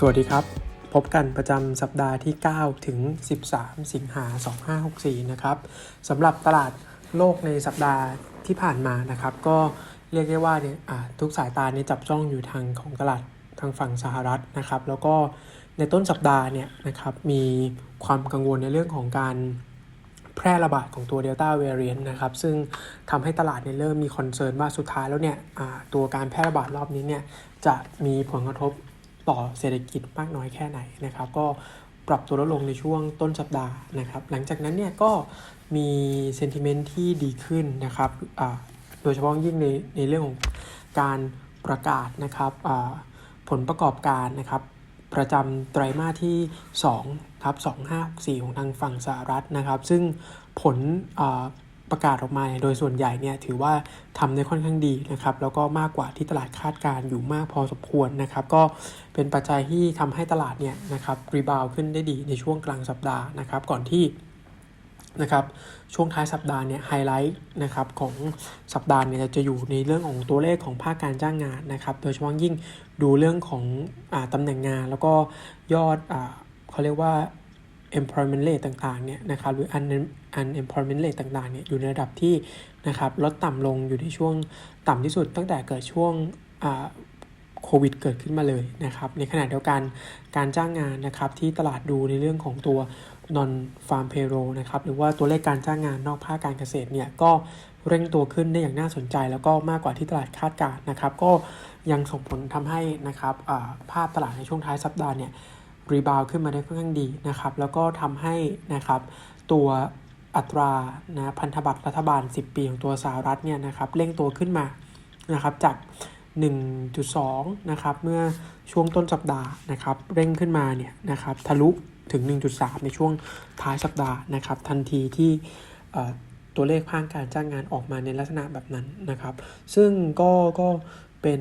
สวัสดีครับ พบกันประจำสัปดาห์ที่ 9 ถึง 13 สิงหา 2564 นะครับสำหรับตลาดโลกในสัปดาห์ที่ผ่านมานะครับ ก็เรียกได้ว่าเนี่ยทุกสายตาเนี่ยจับจ้องอยู่ทางของตลาดทางฝั่งสหรัฐนะครับ แล้วก็ในต้นสัปดาห์เนี่ยนะครับมีความกังวลในเรื่องของการแพร่ระบาดของตัว Delta Variant นะครับ ซึ่งทำให้ตลาดเนี่ยเริ่มมีคอนเซิร์นว่าสุดท้ายแล้วเนี่ยตัวการแพร่ระบาดรอบนี้เนี่ยจะมีผลกระทบ ต่อเศรษฐกิจมากน้อยแค่ไหนนะครับ ก็ปรับตัวลดลงในช่วงต้นสัปดาห์นะครับ หลังจากนั้นเนี่ยก็มีเซนติเมนต์ที่ดีขึ้นนะครับโดยเฉพาะยิ่งในในเรื่องของการประกาศนะครับผลประกอบการนะครับประจำไตรมาสที่2ทับ2564 ของทางฝั่งสหรัฐนะครับ ซึ่งผลอ ประกาศออกมาเนี่ยโดยส่วนใหญ่เนี่ยถือว่าทำได้ค่อนข้างดีนะครับแล้วก็มากกว่าที่ตลาดคาดการ์อยู่มากพอสมควรนะครับ ก็เป็นปัจจัยที่ทำให้ตลาดเนี่ยนะครับรีบาวขึ้นได้ดีในช่วงกลางสัปดาห์นะครับ ก่อนที่นะครับช่วงท้ายสัปดาห์เนี่ยไฮไลท์นะครับของสัปดาห์เนี่ยจะอยู่ในเรื่องของตัวเลขของภาคการจ้างงานนะครับ โดยเฉพาะยิ่งดูเรื่องของอาตำแหน่งงานแล้วก็ยอดอาเขาเรียกว่า employment rate ต่างๆเนี่ยนะครับหรือ un- unemployment rate ต่างๆเนี่ยอยู่ในระดับที่นะครับลดต่ำลงอยู่ในช่วงต่ำที่สุดตั้งแต่เกิดช่วงโควิดเกิดขึ้นมาเลยนะครับ ในขณะเดียวกันการจ้างงานนะครับที่ตลาดดูในเรื่องของตัว non farm payroll นะครับหรือว่าตัวเลขการจ้างงานนอกภาคการเกษตรเนี่ยก็เร่งตัวขึ้นได้อย่างน่าสนใจ แล้วก็มากกว่าที่ตลาดคาดการณ์นะครับ ก็ยังส่งผลทำให้นะครับภาพตลาดในช่วงท้ายสัปดาห์เนี่ย รีบาวขึ้นมาได้ค่อนข้างดีนะครับ แล้วก็ทำให้นะครับตัวอัตรานะพันธบัตรรัฐบาล 10 ปีของตัวสหรัฐเนี่ยนะครับเร่งตัวขึ้นมานะครับจาก 1.2 นะครับเมื่อช่วงต้นสัปดาห์นะครับเร่งขึ้นมาเนี่ยนะครับทะลุถึง 1.3 ในช่วงท้ายสัปดาห์นะครับทันทีที่ตัวเลขภาคการจ้างงานออกมาในลักษณะแบบนั้นนะครับ ซึ่งก็ก็เป็น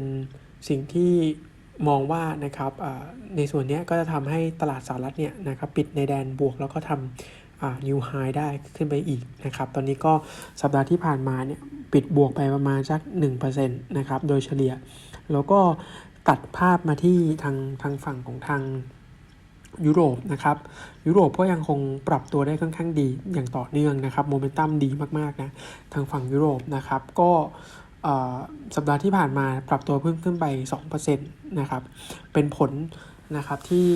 สิ่งที่ มองว่านะครับในส่วนนี้ก็จะทำให้ตลาดสหรัฐเนี่ยนะครับปิดในแดนบวกแล้วก็ทำอ่า new high ได้ขึ้นไปอีกนะครับตอนนี้ก็สัปดาห์ที่ผ่านมาเนี่ยปิดบวกไปประมาณสัก1%นะครับโดยเฉลี่ย แล้วก็ตัดภาพมาที่ทางทางฝั่งของทางยุโรปนะครับยุโรปก็ยังคงปรับตัวได้ค่อนข้างดีอย่างต่อเนื่องนะครับโมเมนตัมดีมากๆนะทางฝั่งยุโรปนะครับก็ สัปดาห์ที่ผ่านมาปรับตัวเพิ่มขึ้นไป2%นะครับ เป็นผลนะครับที่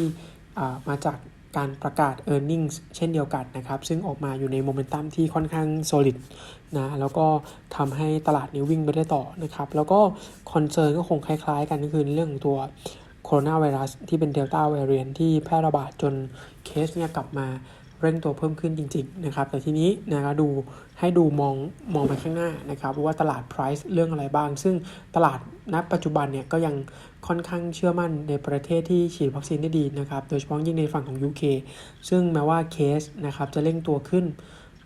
มาจากการประกาศ e a r n i n g เช่นเดียวกันนะครับ ซึ่งออกมาอยู่ในโมเมนตัมที่ค่อนข้าง solid นะ แล้วก็ทำให้ตลาดนี้วิ่งไปได้ต่อนะครับ แล้วก็คอนเซิร์นก็คงคล้ายๆ กันก็คือเรื่องของตัวโคโรนาไวรัสที่เป็นเดลต้า v a r i a n t ที่แพร่ระบาดจนเคสเนี่ยกลับมา เร่งตัวเพิ่มขึ้นจริงๆนะครับแต่ทีนี้นะครับดูให้ดูมองมองไปข้างหน้านะครับว่าตลาด price เรื่องอะไรบ้าง ซึ่งตลาดณปัจจุบันเนี่ยก็ยังค่อนข้างเชื่อมั่นในประเทศที่ฉีดวัคซีนได้ดีนะครับโดยเฉพาะยิ่งในฝั่งของ UK ซึ่งแม้ว่าเคสนะครับจะเร่งตัวขึ้น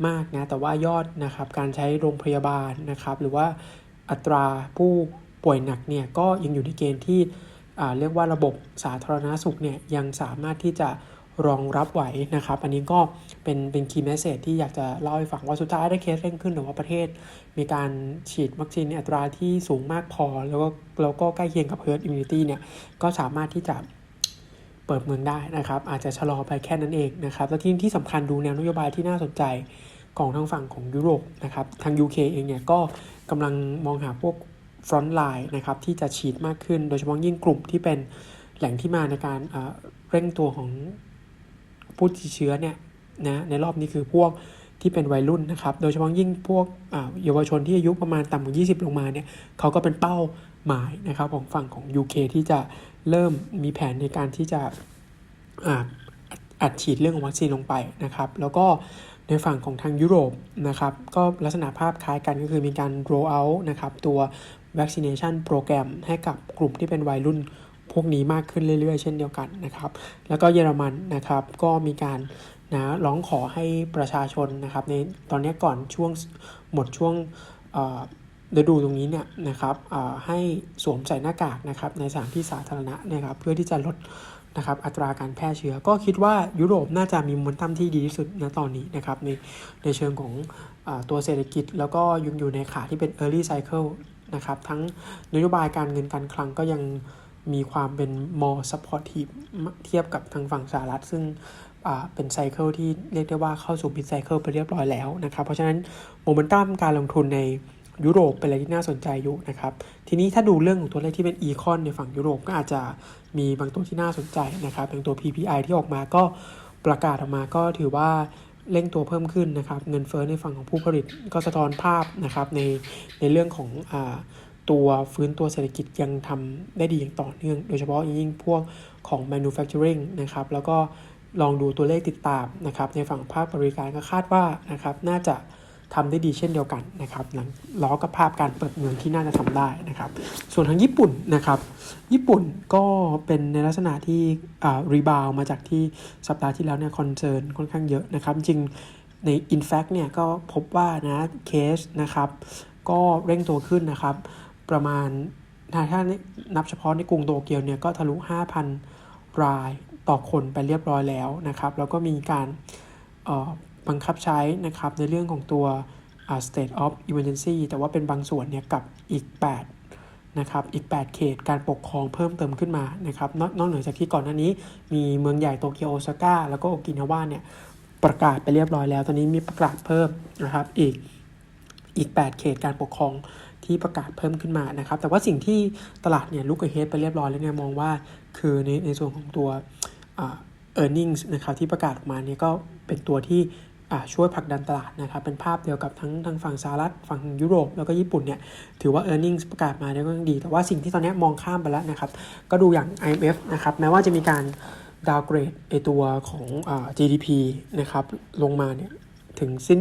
มากนะแต่ว่ายอดนะครับการใช้โรงพยาบาลนะครับหรือว่าอัตราผู้ป่วยหนักเนี่ยก็ยังอยู่ในเกณฑ์ที่เรียกว่าระบบสาธารณสุขเนี่ยยังสามารถที่จะ รองรับไหวนะครับ อันนี้ก็เป็นเป็นคีย์แมสเซจที่อยากจะเล่าให้ฟังว่าสุดท้ายได้เคสเร่งขึ้นหรือว่าประเทศ มีการฉีดวัคซีนในอัตราที่สูงมากพอ แล้วก็แล้วก็ใกล้เคียงกับ herd immunity เนี่ยก็สามารถที่จะเปิดเมืองได้นะครับ อาจจะชะลอไปแค่นั้นเองนะครับ แล้วที่ที่สำคัญดูแนวนโยบายที่น่าสนใจของทางฝั่งของยุโรปนะครับ ทาง UK เองเนี่ยก็กำลังมองหาพวกฟรอนต์ไลน์นะครับที่จะฉีดมากขึ้น โดยเฉพาะยิ่งกลุ่มที่เป็นแหล่งที่มาในการเร่งตัวของ ผู้ติดเชื้อเนี่ยนะในรอบนี้คือพวกที่เป็นวัยรุ่นนะครับโดยเฉพาะยิ่งพวกเยาวชนที่อายุประมาณต่ำกว่า20 ลงมาเนี่ยเขาก็เป็นเป้าหมายนะครับของฝั่งของ UK ที่จะเริ่มมีแผนในการที่จะอัดฉีดเรื่องของวัคซีนลงไปนะครับ แล้วก็ในฝั่งของทางยุโรปนะครับก็ลักษณะภาพคล้ายกันก็คือมีการ roll out นะครับตัว vaccination program ให้กับกลุ่มที่เป็นวัยรุ่น พวกนี้มากขึ้นเรื่อยๆ เช่นเดียวกันนะครับ แล้วก็เยอรมันนะครับก็มีการนะร้องขอให้ประชาชนนะครับในตอนนี้ก่อนช่วงหมดช่วงเอ่อฤดูตรงนี้เนี่ยนะครับให้สวมใส่หน้ากากนะครับในสถานที่สาธารณะนะครับเพื่อที่จะลดนะครับอัตราการแพร่เชื้อ ก็คิดว่ายุโรปน่าจะมีมเมนตัมที่ดีที่สุดณตอนนี้นะครับในในเชิงของอตัวเศรษฐกิจ แล้วก็ยังอยู่ในขาที่เป็น early cycle นะครับทั้งนโยบายการเงินการคลังก็ยัง มีความเป็น more supportive เทียบกับทางฝั่งสหรัฐ ซึ่งเป็นไซเคิลที่เรียกได้ว่าเข้าสู่ mid cycle ไปเรียบร้อยแล้วนะครับ เพราะฉะนั้นโมเมนตัมการลงทุนในยุโรปเป็นอะไรที่น่าสนใจอยู่นะครับ ทีนี้ถ้าดูเรื่องของตัวเลขที่เป็นอีคอนในฝั่งยุโรปก็อาจจะมีบางตัวที่น่าสนใจนะครับอย่างตัว PPI ที่ออกมาก็ประกาศออกมาก็ถือว่าเร่งตัวเพิ่มขึ้นนะครับ เงินเฟ้อในฝั่งของผู้ผลิตก็สะท้อนภาพนะครับในในเรื่องของอ ตัวฟื้นตัวเศรษฐกิจยังทำได้ดีอย่างต่อเนื่อง โดยเฉพาะยิ่งพวกของ manufacturing นะครับ แล้วก็ลองดูตัวเลขติดตามนะครับ ในฝั่งภาคบริการก็คาดว่านะครับ น่าจะทำได้ดีเช่นเดียวกันนะครับหลังล้อกับภาพการเปิดเมืองที่น่าจะทำได้นะครับ ส่วนทางญี่ปุ่นนะครับ ญี่ปุ่นก็เป็นในลักษณะที่รีบาวมาจากที่สัปดาห์ที่แล้วเนี่ยคอนเซิร์นค่อนข้างเยอะนะครับ จริงใน in fact เนี่ยก็พบว่านะเคสนะครับ ก็เร่งตัวขึ้นนะครับ ประมาณถ้าถ้านับเฉพาะในกรุงโตเกียวเนี่ยก็ทะลุ 5,000 รายต่อคนไปเรียบร้อยแล้วนะครับ แล้วก็มีการบังคับใช้นะครับในเรื่องของตัว state of emergency แต่ว่าเป็นบางส่วนเนี่ยกับอีก 8 นะครับ อีก 8 เขตการปกครองเพิ่มเติมขึ้นมานะครับนอกนอกเหนือจากที่ก่อนหน้านี้ มีเมืองใหญ่โตเกียวโอซาก้าแล้วก็โอกินาวาเนี่ยประกาศไปเรียบร้อยแล้ว ตอนนี้มีประกาศเพิ่มนะครับอีกอีก 8 เขตการปกครอง ที่ประกาศเพิ่มขึ้นมานะครับ แต่ว่าสิ่งที่ตลาดเนี่ยลุกเฮดไปเรียบร้อยแล้วเนี่ยมองว่าคือในในส่วนของตัวเอ่า earnings นะครับที่ประกาศออกมาเนี่ยก็เป็นตัวที่ช่วยผลักดันตลาดนะครับ เป็นภาพเดียวกับทั้งทางฝั่งสหรัฐฝั่งยุโรป แล้วก็ญี่ปุ่นเนี่ยถือว่า e a r n i n g ประกาศมาได้ก็ยังดี แต่ว่าสิ่งที่ตอนนี้มองข้ามไปแล้วนะครับ ก็ดูอย่าง IMF นะครับแม้ว่าจะมีการดาวเกรดไอตัวของอ่า GDP นะครับลงมาเนี่ย ถึงสิ้น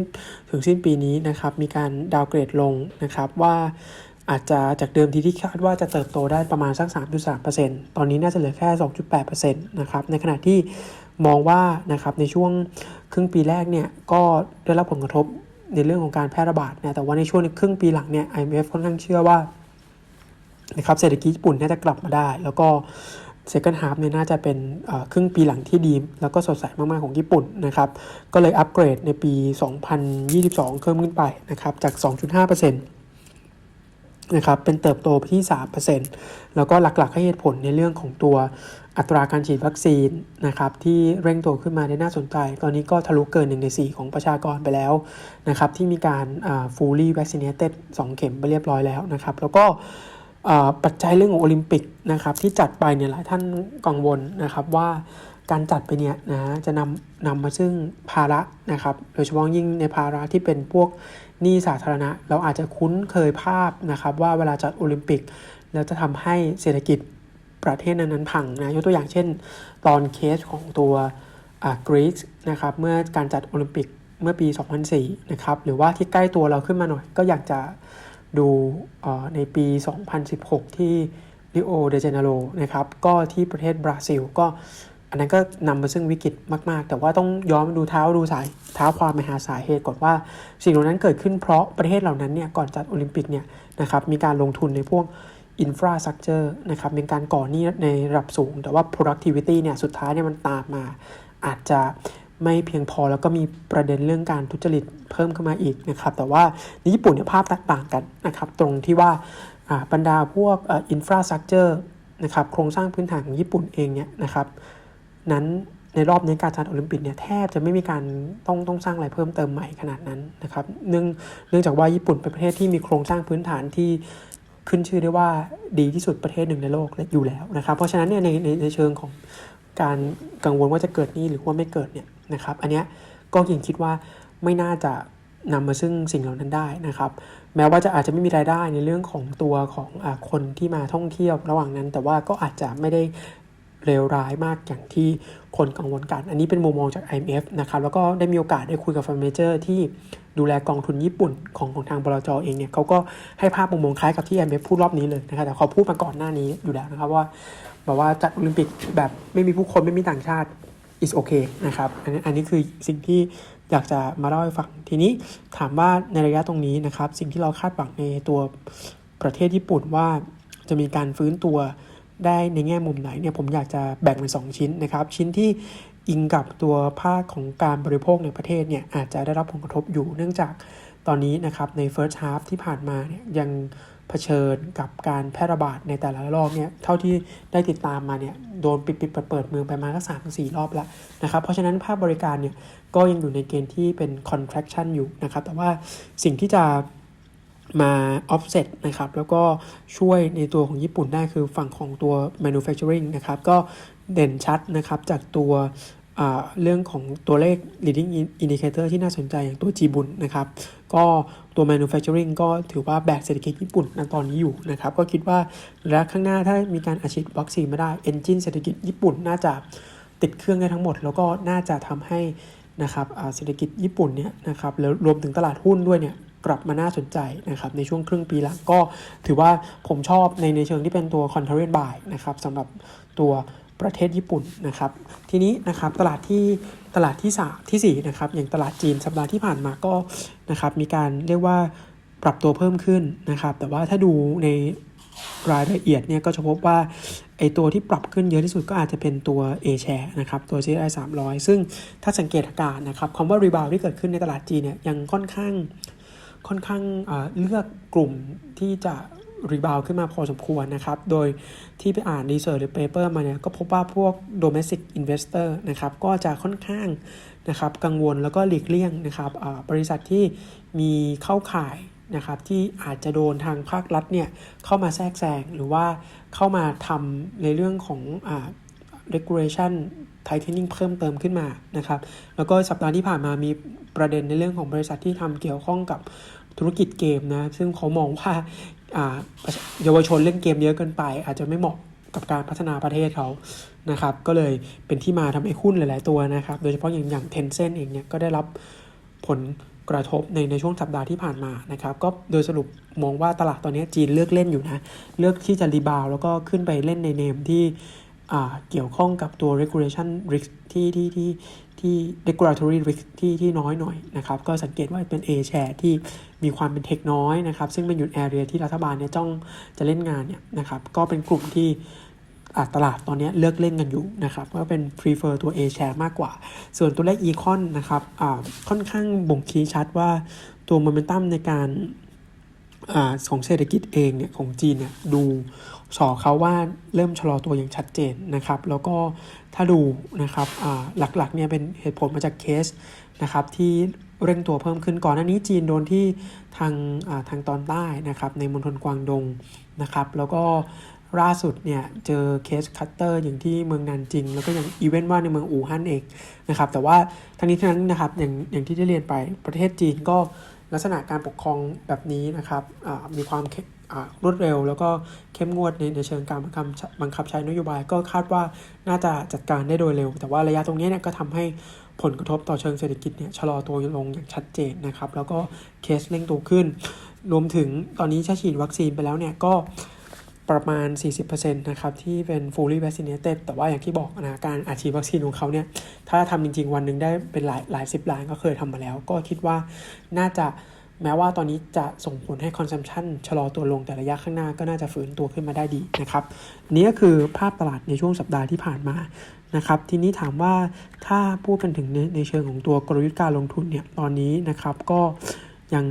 ถึงสิ้นปีนี้นะครับ มีการดาวเกรดลงนะครับว่าอาจจะจากเดิมทีที่คาดว่าจะเติบโตได้ประมาณสัก 3.3%ตอนนี้น่าจะเหลือแค่ 2.8%นะครับ ในขณะที่มองว่านะครับในช่วงครึ่งปีแรกเนี่ยก็ได้รับผลกระทบในเรื่องของการแพร่ระบาดนะ แต่ว่าในช่วงครึ่งปีหลังเนี่ย IMF ค่อนข้างเชื่อว่านะครับเศรษฐกิจญี่ปุ่นน่าจะกลับมาได้ แล้วก็ second half เนี่ยน่าจะเป็นครึ่งปีหลังที่ดี แล้วก็สดใสมากๆของญี่ปุ่นนะครับ ก็เลยอัปเกรดในปี 2022 เพิ่มขึ้นไปนะครับจาก 2.5%นะครับเป็นเติบโตไปที่ 3%แล้วก็หลักๆ ให้เหตุผลในเรื่องของตัวอัตราการฉีดวัคซีนนะครับที่เร่งตัวขึ้นมาได้น่าสนใจ ตอนนี้ก็ทะลุเกิน 1 ใน 4 ของประชากรไปแล้วนะครับที่มีการ fully vaccinated 2 เข็มไปเรียบร้อยแล้วนะครับแล้วก็ ปัจจัยเรื่องของโอลิมปิกนะครับที่จัดไปเนี่ยหลายท่านกังวลนะครับว่าการจัดไปเนี่ยนะจะนำนำมาซึ่งภาระนะครับโดยเฉพาะยิ่งในภาระที่เป็นพวกหนี้สาธารณะ เราอาจจะคุ้นเคยภาพนะครับว่าเวลาจัดโอลิมปิก แล้วจะทำให้เศรษฐกิจประเทศนั้นๆพังนะยกตัวอย่างเช่น ตอนเคสของตัวกรีซนะครับเมื่อการจัดโอลิมปิกเมื่อปี 2004นะครับหรือว่าที่ใกล้ตัวเราขึ้นมาหน่อย ก็อยากจะ ดูเอ่อในปี 2016 ที่ริโอเดเจเนโรนะครับก็ที่ประเทศบราซิล ก็อันนั้นก็นำมาซึ่งวิกฤตมาก ๆ แต่ว่าต้องย้อนมดูเท้าดูสายเท้าความไปหาสาเหตุก่อนว่า สิ่งเหล่านั้นเกิดขึ้นเพราะประเทศเหล่านั้นเนี่ยก่อนจัดโอลิมปิกเนี่ยนะครับมีการลงทุนในพวก infrastructure นะครับเป็นการก่อหนี้ในระดับสูง แต่ว่า productivity เนี่ยสุดท้ายเนี่ยมันตามมาอาจจะ ไม่เพียงพอแล้วก็มีประเด็นเรื่องการทุจริตเพิ่มเข้ามาอีกนะครับ แต่ว่าในญี่ปุ่นเนี่ยภาพแตกต่างกันนะครับ ตรงที่ว่าบรรดาพวกอ่อ infrastructure นะครับโครงสร้างพื้นฐานของญี่ปุ่นเองเนี่ยนะครับ นั้นในรอบนี้การจัดโอลิมปิกเนี่ยแทบจะไม่มีการต้องต้องสร้างอะไรเพิ่มเติมใหม่ขนาดนั้นนะครับเนื่องเนื่องจากว่าญี่ปุ่นเป็นประเทศที่มีโครงสร้างพื้นฐานที่ขึ้นชื่อได้ว่าดีที่สุดประเทศหนึ่งในโลกอยู่แล้วนะครับ เพราะฉะนั้นเนี่ยในในในเชิงของ การกังวลว่าจะเกิดหนี้หรือว่าไม่เกิดเนี่ยนะครับอันเนี้ยก็ยังคิดว่าไม่น่าจะนำมาซึ่งสิ่งเหล่านั้นได้นะครับ แม้ว่าจะอาจจะไม่มีรายได้ในเรื่องของตัวของอคนที่มาท่องเที่ยวระหว่างนั้น แต่ว่าก็อาจจะไม่ได้เลวร้ายมากอย่างที่คนกังวลกัน อันนี้เป็นมุมมองจาก IMF นะครับแล้วก็ได้มีโอกาสได้คุยกับฟันเมเจอร์ที่ ดูแลกองทุนญี่ปุ่นของของทางบลจเองเนี่ยเขาก็ให้ภาพมุมมองคล้ายกับที่ IMF พูดรอบนี้เลยนะครับแต่เขาพูดมาก่อนหน้านี้อยู่แล้วนะครับว่าบอกว่าจัดโอลิมปิกแบบไม่มีผู้คนไม่มีต่างชาติ is okay นะครับอันนี้อันนี้คือสิ่งที่อยากจะมาเล่าให้ฟัง ทีนี้ถามว่าในระยะตรงนี้นะครับ สิ่งที่เราคาดหวังในตัวประเทศญี่ปุ่นว่าจะมีการฟื้นตัวได้ในแง่มุมไหนเนี่ยผมอยากจะแบ่งเป็นสองชิ้นนะครับ ชิ้นที่ อิงกับตัวภาคของการบริโภคในประเทศเนี่ยอาจจะได้รับผลกระทบอยู่เนื่องจากตอนนี้นะครับใน first half ที่ผ่านมาเนี่ยยังเผชิญกับการแพร่ระบาดในแต่ละรอบเนี่ยเท่าที่ได้ติดตามมาเนี่ยโดนปิดปิดเปิดเปิดเมืองไปมาก็สามสี่รอบแล้วนะครับเพราะฉะนั้นภาคบริการเนี่ยก็ยังอยู่ในเกณฑ์ที่เป็น contraction อยู่นะครับแต่ว่าสิ่งที่จะมา offset นะครับแล้วก็ช่วยในตัวของญี่ปุ่นได้คือฝั่งของตัว manufacturing นะครับก็ เด่นชัดนะครับจากตัวเรื่องของตัวเลข leading indicator ที่น่าสนใจอย่างตัว G บุนนะครับ ก็ตัว manufacturing ก็ถือว่าแบกเศรษฐกิจญี่ปุ่นในตอนนี้อยู่นะครับ ก็คิดว่าระยะข้างหน้าถ้ามีการอาชีพวัคซีนมาได้ engine เศรษฐกิจญี่ปุ่นน่าจะติดเครื่องได้ทั้งหมด แล้วก็น่าจะทำให้นะครับเศรษฐกิจญี่ปุ่นเนี่ยนะครับแล้วรวมถึงตลาดหุ้นด้วยเนี่ยกลับมาน่าสนใจนะครับในช่วงครึ่งปีหลังก็ถือว่าผมชอบในในเชิงที่เป็นตัว contrarian buy นะครับสำหรับตัว ประเทศญี่ปุ่นนะครับ ทีนี้นะครับตลาดที่ตลาดที่สามที่สี่นะครับอย่างตลาดจีนสัปดาห์ที่ผ่านมาก็นะครับมีการเรียกว่าปรับตัวเพิ่มขึ้นนะครับ แต่ว่าถ้าดูในรายละเอียดเนี่ยก็จะพบว่าไอตัวที่ปรับขึ้นเยอะที่สุดก็อาจจะเป็นตัว A share นะครับตัว CSI 300 ซึ่งถ้าสังเกตอาการนะครับคำว่า rebound ที่เกิดขึ้นในตลาดจีนเนี่ยยังค่อนข้างค่อนข้างเอ่อเลือกกลุ่มที่จะ รีบาวขึ้นมาพอสมควรนะครับ โดยที่ไปอ่านรีเสิร์ชหรือเปเปอร์มาเนี่ยก็พบว่าพวก domestic investor นะครับก็จะค่อนข้างนะครับกังวลแล้วก็หลีกเลี่ยงนะครับบริษัทที่มีเข้าข่ายนะครับที่อาจจะโดนทางภาครัฐเนี่ยเข้ามาแทรกแซงหรือว่าเข้ามาทำในเรื่องของอ่า regulation tightening เพิ่มเติมขึ้นมานะครับ แล้วก็สัปดาห์ที่ผ่านมามีประเด็นในเรื่องของบริษัทที่ทำเกี่ยวข้องกับธุรกิจเกมนะ ซึ่งเขามองว่า เยาวชนเล่นเกมเยอะเกินไป อาจจะไม่เหมาะกับการพัฒนาประเทศเขานะครับ ก็เลยเป็นที่มาทำให้หุ้นหลาย ๆ ตัวนะครับ โดยเฉพาะอย่างอย่างเทนเซ็นเองเนี่ยก็ได้รับผลกระทบในในช่วงสัปดาห์ที่ผ่านมานะครับ ก็โดยสรุปมองว่าตลาดตอนนี้จีนเลือกเล่นอยู่นะ เลือกที่จะรีบาวแล้วก็ขึ้นไปเล่นในเนมที่ เกี่ยวข้องกับตัว regulation risk ที่ที่ที่ที่ regulatory risk ที่ที่น้อยหน่อยนะครับ ก็สังเกตว่าเป็น A share ที่มีความเป็นเทคน้อยนะครับ ซึ่งเป็นอยู่ area ที่รัฐบาลเนี่ยจ้องจะเล่นงานเนี่ยนะครับ ก็เป็นกลุ่มที่ตลาดตอนนี้เลือกเล่นกันอยู่นะครับ ก็เป็น prefer ตัว A share มากกว่า ส่วนตัวเลข econ นะครับค่อนข้างบ่งชี้ชัดว่าตัว momentum ในการ อของเศรษฐกิจเองเนี่ยของจีนเนี่ยดูสอเขาว่าเริ่มชะลอตัวอย่างชัดเจนนะครับ แล้วก็ถ้าดูนะครับหลักๆเนี่ยเป็นเหตุผลมาจากเคสนะครับที่เร่งตัวเพิ่มขึ้นก่อนหน้านี้จีนโดนที่ทางาทางตอนใต้นะครับในมณฑลกวางดงนะครับ แล้วก็ล่าสุดเนี่ยเจอเคสคัตเตอร์อย่างที่เมืองนันจิง แล้วก็อย่างอีเวนต์ว่าในเมืองอู่ฮั่นเองนะครับแต่ว่าทั้งนี้ทั้งนั้นนะครับอย่างอย่างที่ได้เรียนไปประเทศจีนก็ ลักษณะการปกครองแบบนี้นะครับมีความรวดเร็ว แล้วก็เข้มงวดในในเชิงการบังคับบังคับใช้นโยบายก็คาดว่าน่าจะจัดการได้โดยเร็ว แต่ว่าระยะตรงนี้เนี่ยก็ทำให้ผลกระทบต่อเชิงเศรษฐกิจเนี่ยชะลอตัวลงอย่างชัดเจนนะครับ แล้วก็เคสเร่งตัวขึ้น รวมถึงตอนนี้ถ้าฉีดวัคซีนไปแล้วเนี่ยก็ ประมาณ 40%นะครับที่เป็น fully vaccinated แต่ว่าอย่างที่บอกนะการอาชีพวัคซีนของเขาเนี่ยถ้าทำจริง ๆ วันหนึ่งได้เป็นหลายหลายสิบล้านก็เคยทำมาแล้ว ก็คิดว่าน่าจะแม้ว่าตอนนี้จะส่งผลให้ consumption ชะลอตัวลงแต่ระยะข้างหน้าก็น่าจะฟื้นตัวขึ้นมาได้ดีนะครับนนี้ก็คือภาพตลาดในช่วงสัปดาห์ที่ผ่านมานะครับทีนี้ถามว่าถ้าพูดกันถึงในในเชิงของตัวกลยุทธ์การลงทุนเนี่ยตอนนี้นะครับก็ยัง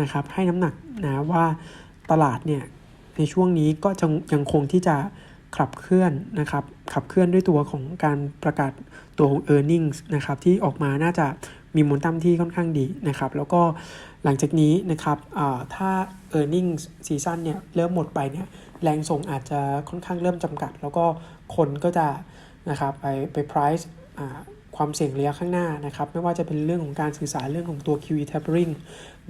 นะครับให้น้ำหนักนะว่าตลาดเนี่ย ในช่วงนี้ก็ยังคงที่จะขับเคลื่อนนะครับขับเคลื่อนด้วยตัวของการประกาศตัวของ e a r n i n g นะครับที่ออกมาน่าจะมีมูลตั้มที่ค่อนข้างดีนะครับแล้วก็หลังจากนี้นะครับอ่าถ้า e a r n i n g ซีซั่นเนี่ยเริ่มหมดไปเนี่ยแรงส่งอาจจะค่อนข้างเริ่มจำกัด แล้วก็คนก็จะนะครับไปไป price ความเสี่ยงระยะข้างหน้านะครับไม่ว่าจะเป็นเรื่องของการสื่อสารเรื่องของตัว QE tapering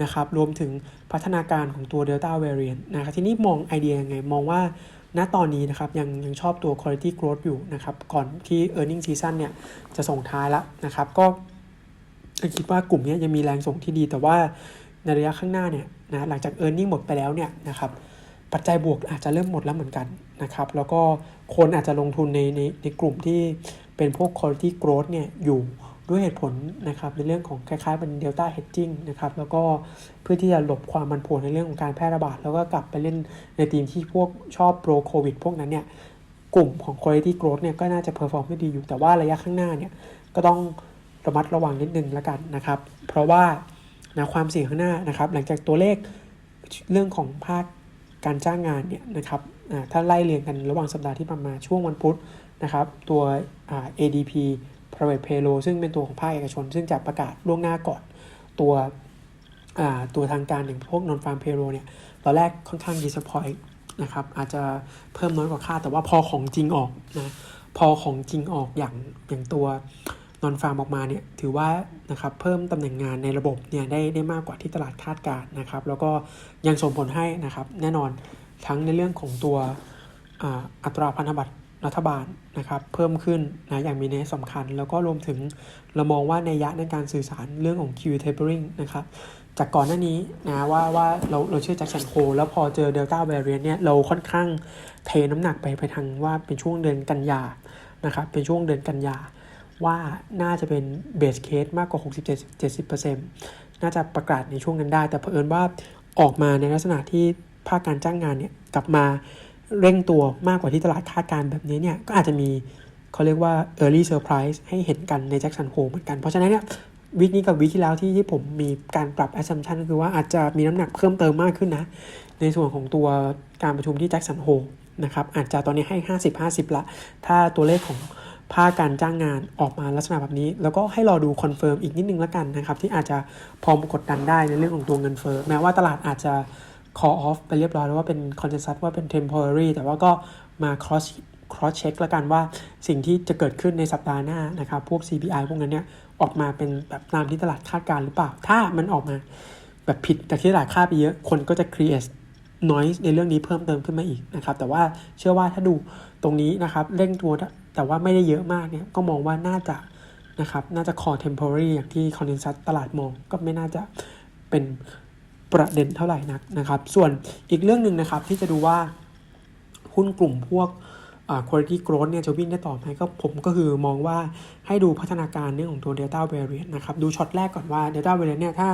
นะครับรวมถึงพัฒนาการของตัว Delta variant นะครับทีนี้มองไอเดียยังไง มองว่าณตอนนี้นะครับยังยังชอบตัว quality growth อยู่นะครับ ก่อนที่ earning season เนี่ยจะส่งท้ายแล้วนะครับ ก็คิดว่ากลุ่มนี้ยังมีแรงส่งที่ดี แต่ว่าในระยะข้างหน้าเนี่ยนะหลังจาก earning หมดไปแล้วเนี่ยนะครับปัจจัยบวกอาจจะเริ่มหมดแล้วเหมือนกันนะครับ แล้วก็คนอาจจะลงทุนในในในกลุ่มที่เป็นพวก quality growth เนี่ยอยู่ ด้วยเหตุผลนะครับในเรื่องของคล้ายๆเป็น delta hedging นะครับแล้วก็เพื่อที่จะหลบความมันผวนในเรื่องของการแพร่ระบาด แล้วก็กลับไปเล่นในทีมที่พวกชอบ pro covid พวกนั้นเนี่ยกลุ่มของ quality growth เนี่ยก็น่าจะ perform ได้ดีอยู่แต่ว่าระยะข้างหน้าเนี่ยก็ต้องระมัดระวังนิดนึงล้วกันนะครับ เพราะว่านะความเสี่ยงข้างหน้านะครับ หลังจากตัวเลขเรื่องของภาคการจ้างงานเนี่ยนะครับถ้าไล่เรียงกันระหว่างสัปดาห์ที่ผ่านมาช่วงวันพุธนะครับ ตัว ADP private payroll ซึ่งเป็นตัวของภาคเอกชน ซึ่งจะประกาศล่วงหน้าก่อนตัวตัวทางการอย่างพวก non farm payroll เนี่ยตอนแรกค่อนข้าง disappoint นะครับอาจจะเพิ่มน้อยกว่าคาดแต่ว่าพอของจริงออกนะพอของจริงออกอย่างอย่างตัวนอนฟาร์มออกมาเนี่ยถือว่านะครับเพิ่มตำแหน่งงานในระบบเนี่ยได้ได้มากกว่าที่ตลาดคาดการณ์นะครับ แล้วก็ยังส่งผลให้นะครับแน่นอนทั้งในเรื่องของตัวออัตราพันธบัตร รัฐบาลนะครับเพิ่มขึ้นนะอย่างมีนัยสำคัญ แล้วก็รวมถึงเรามองว่าในยยะในการสื่อสารเรื่องของ Q tapering นะครับจากก่อนหน้านี้นะว่าว่าเราเราเชื่อแจ็คสันโคแล้วพอเจอเดลต้าแวริเนเนี่ยเราค่อนข้างเทน้ำหนักไปไปทางว่าเป็นช่วงเดือนกันยานะครับเป็นช่วงเดือนกันยาว่าน่าจะเป็นเบสเคสมากกว่า67-70%น่าจะประกาศในช่วงนั้นได้ แต่เผอิญว่าออกมาในลักษณะที่ภาคการจ้างงานเนี่ยกลับมา เร่งตัวมากกว่าที่ตลาดคาดการแบบนี้เนี่ยก็อาจจะมีเขาเรียกว่า early surprise ให้เห็นกันในแจ็คสันโฮเหมือนกัน เพราะฉะนั้นเนี่ยวีคนี้กับวีคที่แล้วที่ที่ผมมีการปรับ assumption ก็คือว่าอาจจะมีน้ำหนักเพิ่มเติมมากขึ้นนะ ในส่วนของตัวการประชุมที่แจ็คสันโฮนะครับอาจจะตอนนี้ให้ 50-50 ละ ถ้าตัวเลขของภาคการจ้างงานออกมาลักษณะแบบนี้ แล้วก็ให้รอดูคอนเฟิร์มอีกนิดนึงแล้วกันนะครับ ที่อาจจะพอมกดดันได้ในเรื่องของตัวเงินเฟ้อแม้ว่าตลาดอาจจะ call off ไปเรียบร้อยแล้วว่าเป็น consensus ว่าเป็น temporary แต่ว่าก็มา cross cross check แล้วกันว่าสิ่งที่จะเกิดขึ้นในสัปดาห์หน้านะครับ พวก CPI พวกนั้นเนี่ยออกมาเป็นแบบตามที่ตลาดคาดการหรือเปล่า ถ้ามันออกมาแบบผิดจากที่ตลาดคาดไปเยอะ คนก็จะ create noise ในเรื่องนี้เพิ่มเติมขึ้นมาอีกนะครับ แต่ว่าเชื่อว่าถ้าดูตรงนี้นะครับเร่งตัวแต่ว่าไม่ได้เยอะมากเนี่ยก็มองว่าน่าจะนะครับน่าจะ call temporary อย่างที่ consensus ตลาดมองก็ไม่น่าจะเป็น ประเด็นเท่าไหร่นักนะครับ ส่วนอีกเรื่องหนึ่งนะครับที่จะดูว่าหุ้นกลุ่มพวก quality growth เนี่ยจะวิ่งได้ต่อไหมก็ผมก็คือมองว่าให้ดูพัฒนาการเรื่องของตัว Delta variant นะครับ ดูช็อตแรกก่อนว่า Delta variant เนี่ยถ้า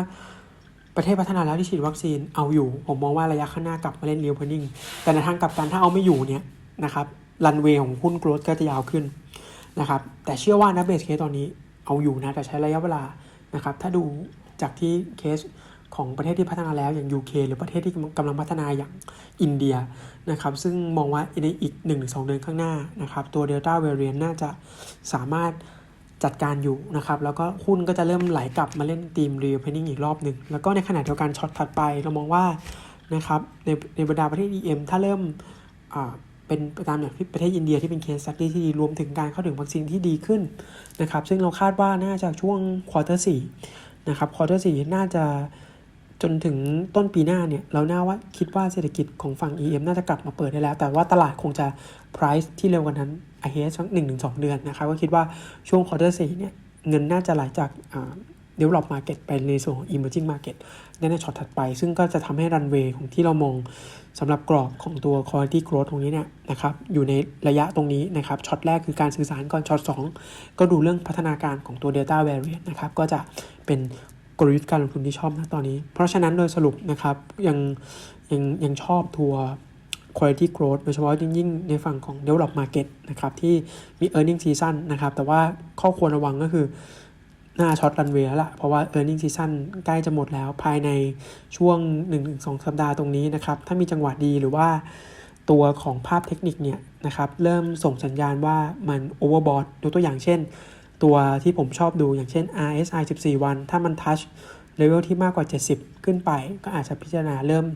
ประเทศพัฒนาแล้วที่ฉีดวัคซีนเอาอยู่ ผมมองว่าระยะข้างหน้ากลับมาเล่น reopening แต่ในทางกลับกันถ้าเอาไม่อยู่เนี่ยนะครับรันเวย์ของหุ้น growth ก็จะยาวขึ้นนะครับแต่เชื่อว่านะเบสเคสตอนนี้เอาอยู่นะแต่ใช้ระยะเวลานะครับถ้าดูจากที่เคส ของประเทศที่พัฒนาแล้วอย่าง UK หรือประเทศที่กำลังพัฒนาอย่างอินเดียนะครับซึ่งมองว่าในอีก 1-2 เดือนข้างหน้านะครับตัว Delta Variant น่าจะสามารถจัดการอยู่นะครับแล้วก็หุ้นก็จะเริ่มไหลกลับมาเล่นทีม reopening อีกรอบหนึ่ง แล้วก็ในขณะเดียวกันช็อตถัดไปเรามองว่านะครับในในบรรดาประเทศ EM ถ้าเริ่มเป็นไปตามอย่างที่ประเทศอินเดียที่เป็นเคสสตี้ที่ดีรวมถึงการเข้าถึงวัคซีนที่ดีขึ้นนะครับซึ่งเราคาดว่าน่าจะช่วงควอเตอร์สี่นะครับควอเตอร์สี่น่าจะ จนถึงต้นปีหน้าเนี่ยเราน่าว่าคิดว่าเศรษฐกิจของฝั่ง EM น่าจะกลับมาเปิดได้แล้ว แต่ว่าตลาดคงจะ price ที่เร็วกว่านั้น i h สักหนึ่งถึงสองเดือนนะครับก็คิดว่าช่วง quarter สี่เนี่ยเงินน่าจะไหลจาก develop market ไปในส่วนของ emerging market ในช็อตถัดไป ซึ่งก็จะทำให้รันเวย์ของที่เรามองสำหรับกรอบของตัว quality growth ตรงนี้เนี่ยนะครับอยู่ในระยะตรงนี้นะครับช็อตแรกคือการสื่อสารก่อนช็อต2 ก็ดูเรื่องพัฒนาการของตัว Delta variant นะครับก็จะเป็น กลยุทธ์การลงทุนที่ชอบนะตอนนี้ เพราะฉะนั้นโดยสรุปนะครับยังยังยังชอบทัวร์ quality growth โดยเฉพาะยิ่งในฝั่งของ develop market นะครับที่มี earning season นะครับ แต่ว่าข้อควรระวังก็คือหน้าช็อตรันเวย์แล้วล่ะ เพราะว่า earning season ใกล้จะหมดแล้วภายในช่วง 1-2 สัปดาห์ตรงนี้นะครับ ถ้ามีจังหวะดีหรือว่าตัวของภาพเทคนิคเนี่ยนะครับ เริ่มส่งสัญญาณว่ามัน overbought ยกตัวอย่างเช่น ตัวที่ผมชอบดูอย่างเช่น RSI 14 วัน ถ้ามันทัชเลเวลที่มากกว่า 70 ขึ้นไป ก็อาจจะพิจารณาเริ่ม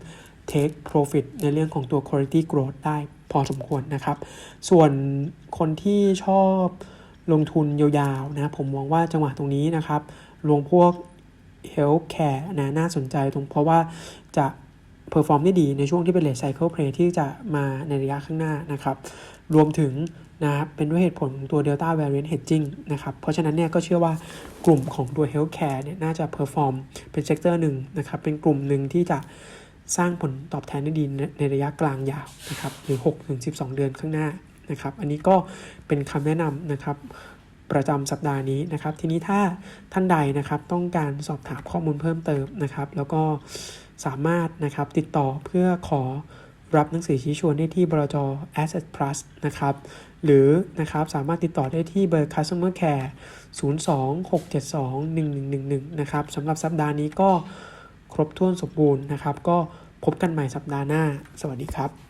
take profit ในเรื่องของตัว quality growth ได้พอสมควรนะครับ ส่วนคนที่ชอบลงทุนยาวๆนะผมมองว่าจังหวะตรงนี้นะครับลงพวก health care นะน่าสนใจตรงเพราะว่าจะเพอร์ฟอร์มได้ดีในช่วงที่เป็นเลทไซเคิลเพลย์ที่จะมาในระยะข้างหน้านะครับ รวมถึง นะครับเป็นด้วยเหตุผลตัว Delta Variant Hedging นะครับ เพราะฉะนั้นเนี่ยก็เชื่อว่ากลุ่มของตัว Healthcare เนี่ยน่าจะเพอร์ฟอร์มเป็นเซกเตอร์หนึ่งนะครับ เป็นกลุ่มหนึ่งที่จะสร้างผลตอบแทนได้ดีในระยะกลางยาวนะครับหรือ6ถึง12 เดือนข้างหน้านะครับ อันนี้ก็เป็นคำแนะนำนะครับประจำสัปดาห์นี้นะครับ ทีนี้ถ้าท่านใดนะครับต้องการสอบถามข้อมูลเพิ่มเติมนะครับ แล้วก็สามารถนะครับติดต่อเพื่อขอรับหนังสือชี้ชวนได้ที่บลจ Asset Plus นะครับ หรือนะครับสามารถติดต่อได้ที่เบอร์ Customer Care 026721111 นะครับสำหรับสัปดาห์นี้ก็ครบถ้วนสมบูรณ์นะครับ ก็พบกันใหม่สัปดาห์หน้า สวัสดีครับ